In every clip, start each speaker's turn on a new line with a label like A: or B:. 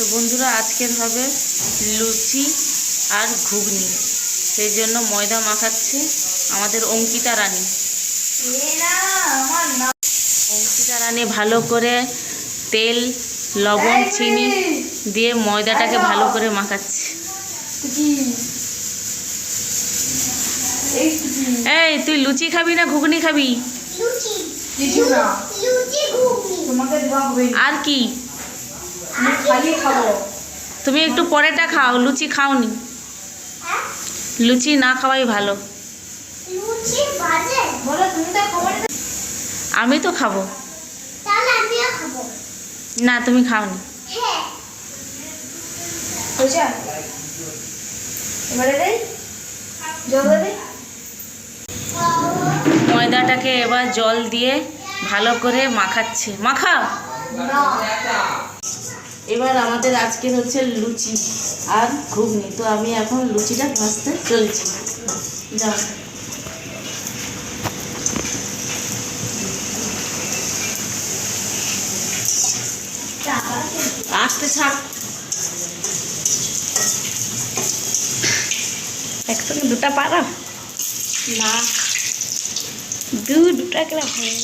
A: তো বন্ধুরা আজকের হবে লুচি আর ঘুগনি। সেই জন্য ময়দা মাখাচ্ছে আমাদের অঙ্কিতা রানী। অঙ্কিতা রানী ভালো করে তেল লবণ চিনি দিয়ে ময়দাটাকে ভালো করে মাখাচ্ছে। এই তুই লুচি খাবি না ঘুগনি খাবি। আর কি? তুমি একটু পরেটা খাও লুচি খাওনি।
B: হ্যাঁ?
A: লুচি না খাওয়াই ভালো।
B: লুচি বাজে।
C: বলো তুমি তো খাবার
A: আমি তো খাব।
B: তাহলে আমিও খাব।
A: না তুমি খাওনি।
B: হ্যাঁ।
C: দেবে
A: ময়দাটাকে এবার জল দিয়ে ভালো করে মাখাচ্ছে। মাখা! এবার আমাদের আজকে হচ্ছে লুচি আর ঘুগনি। তো আমি এখন লুচিটা ভাজতে চলছি। যাও। আসতে থাক
C: একসঙ্গে দুটা পারা?
A: না।
C: দু দুটা কেন হয়ে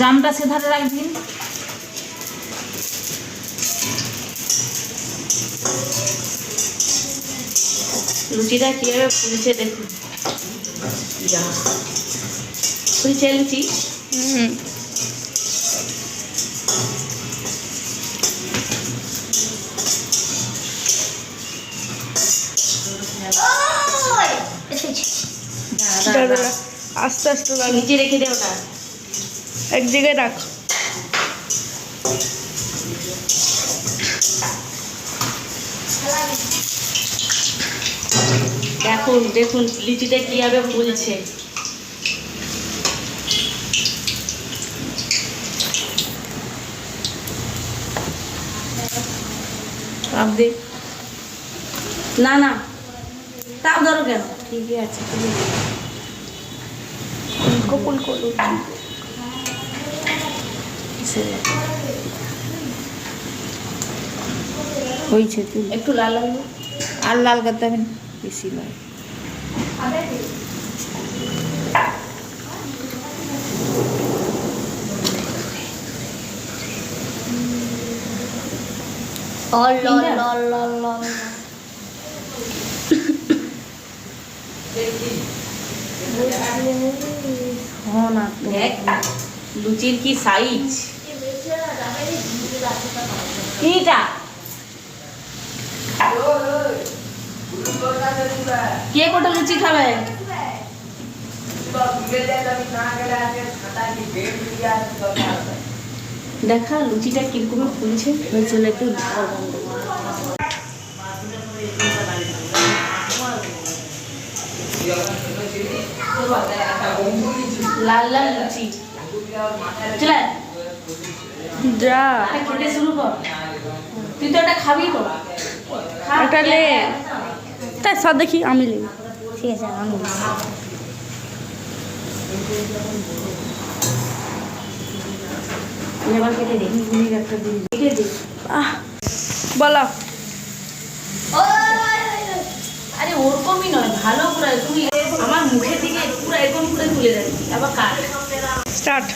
A: জামটা সেধারে রাখবি। লুচিটা কীভাবে ফুলছে দেখুন। যা। ফুলছে লুচি?
C: হুম। আস্তে আস্তে রাখ
A: নিচে রেখে দে ওটা।
C: এক জায়গায় রাখ।
A: দেখুন দেখুন লিচিটা কীভাবে ফুলছে দে। না না। তাও ধরো কেন? ঠিকই আছে
C: কপুল করু হয়েছে তুই
A: একটু লাল লাল
C: আর লাল করতে হবে বেশি
A: দেখ লুচির কি সাইজ কিটা? কে কটা লুচি খাবে? দেখা লুচিটা কীরকম ফুলছে? হয়েছিল একটু লাল লাল লুচি। চলে।
C: যা।
A: খেতে শুরু কর। তুই তো এটা খাবি তো।
C: এটা লে তাই সব দেখি আমি নেব
B: ঠিক আছে আমি
C: বলো।
A: আরে ওরকমই নয় ভালো করে তুমি আমার মুখের দিকে পুরো এরকম করে তুলে আবার কাট
C: স্টার্ট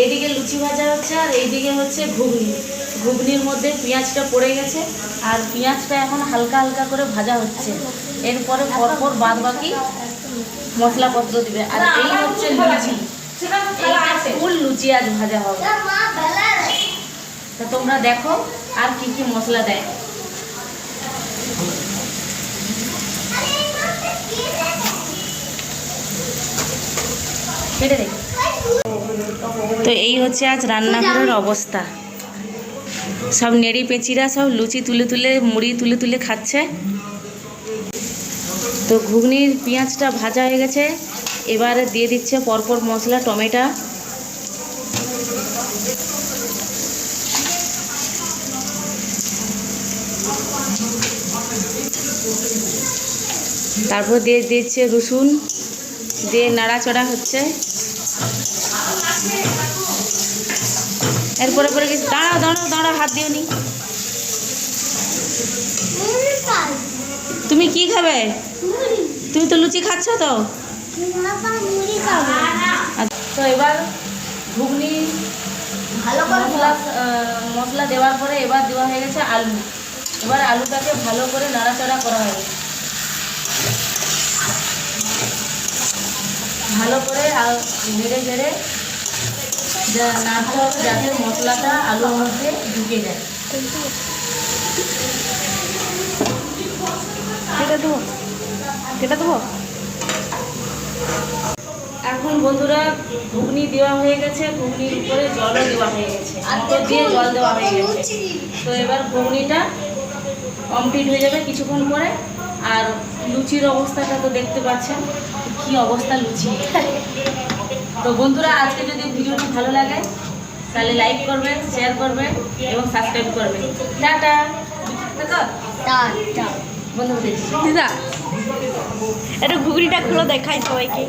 A: এইদিকে লুচি ভাজা হচ্ছে আর এইদিকে হচ্ছে ঘুগনি। ঘুগনির মধ্যে পেঁয়াজটা পড়ে গেছে আর পেঁয়াজটা এখন হালকা হালকা করে ভাজা হচ্ছে। এরপরে পরপর বাদ বাকি মশলাপত্র দিবে। আর এই হচ্ছে লুচি। ফুল লুচি আজ ভাজা হবে। তা তোমরা দেখো আর কি কি মশলা দেয়। তো এই হচ্ছে আজ রান্নাঘরের অবস্থা। সব নেড়ি পেঁচিরা সব লুচি তুলে তুলে, মুড়ি তুলে তুলে খাচ্ছে। তো ঘুগনির পেঁয়াজটা ভাজা হয়ে গেছে। এবারে দিয়ে দিচ্ছে পরপর মশলা, টমেটো। তারপর দিয়ে দিচ্ছে রসুন। দিয়ে নাড়াচড়া হচ্ছে। এরপর পরে গেছে। দাঁড়াও দাঁড়াও দাঁড়াও, হাত দিও নি। তুমি কি খাবে? তুমি তো লুচি খাচ্ছ তো? এবার ঘুগনি,
B: ভালো করে
A: মশলা দেওয়ার পরে এবার দেওয়া হয়ে গেছে আলু। এবার আলুটাকে ভালো করে নাড়াচাড়া করা হবে। ভালো করে নেড়ে যা- নাড়তে হবে যাতে মশলাটা আলুর মধ্যে ঢুকে যায়।
C: কেটে দেবো? কেটে দেবো?
A: এখন বন্ধুরা ঘুগনি দেওয়া হয়ে গেছে। ঘুগনির উপরে জলও দেওয়া হয়ে গেছে। মটর দিয়ে জল দেওয়া হয়ে গেছে। তো এবার ঘুগনিটা কমপ্লিট হয়ে যাবে কিছুক্ষণ পরে। আর লুচির অবস্থাটা তো দেখতে পাচ্ছেন কি অবস্থা লুচি। তো বন্ধুরা আজকে যদি ভিডিওটি ভালো লাগে তাহলে লাইক করবে শেয়ার করবে এবং সাবস্ক্রাইব করবে। টাটা। বন্ধু
C: দিদা এটা ঘুগনিটা খুলে দেখাই সবাইকে।